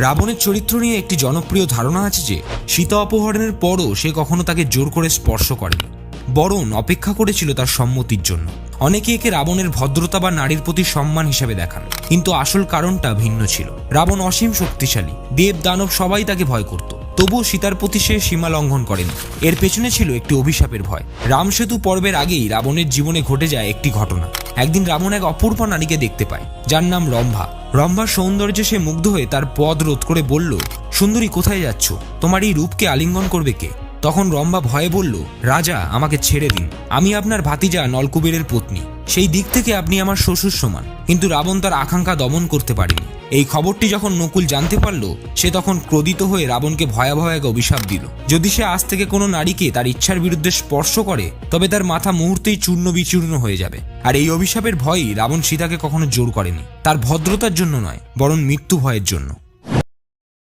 রাবণের চরিত্র নিয়ে একটি জনপ্রিয় ধারণা আছে যে, সীতা অপহরণের পরও সে কখনো তাকে জোর করে স্পর্শ করেনি। বরং অপেক্ষা করেছিল তার সম্মতির জন্য। অনেকে একে রাবণের ভদ্রতা বা নারীর প্রতি সম্মান হিসেবে দেখান। কিন্তু আসল কারণটা ভিন্ন ছিল। রাবণ অসীম শক্তিশালী। দেব, দানব সবাই তাকে ভয় করত। তবুও সীতার প্রতি সে সীমা লঙ্ঘন করেন। এর পেছনে ছিল একটি অভিশাপের ভয়। রামসেতু পর্বের আগেই রাবণের জীবনে ঘটে যায় একটি ঘটনা। একদিন রাবণ এক অপূর্ব নারীকে দেখতে পায়, যার নাম রম্ভা। রম্ভার সৌন্দর্যে সে মুগ্ধ হয়ে তার পদ রোধ করে বলল, সুন্দরী, কোথায় যাচ্ছ? তোমার এই রূপকে আলিঙ্গন করবে কে? তখন রম্ভা ভয়ে বলল, রাজা, আমাকে ছেড়ে দিন। আমি আপনার ভাতিজা নলকুবেরের পত্নী। সেই দিক থেকে আপনি আমার শ্বশুর সমান। কিন্তু রাবণ তার আকাঙ্ক্ষা দমন করতে পারেনি। এই খবরটি যখন নকুল জানতে পারল, সে তখন ক্রোধিত হয়ে রাবণকে ভয়াবহ এক অভিশাপ দিল। যদি সে আজ থেকে কোনো নারীকে তার ইচ্ছার বিরুদ্ধে স্পর্শ করে, তবে তার মাথা মুহূর্তেই চূর্ণ বিচূর্ণ হয়ে যাবে। আর এই অভিশাপের ভয়ই রাবণ সীতাকে কখনো জোর করেনি। তার ভদ্রতার জন্য নয়, বরং মৃত্যু ভয়ের জন্য।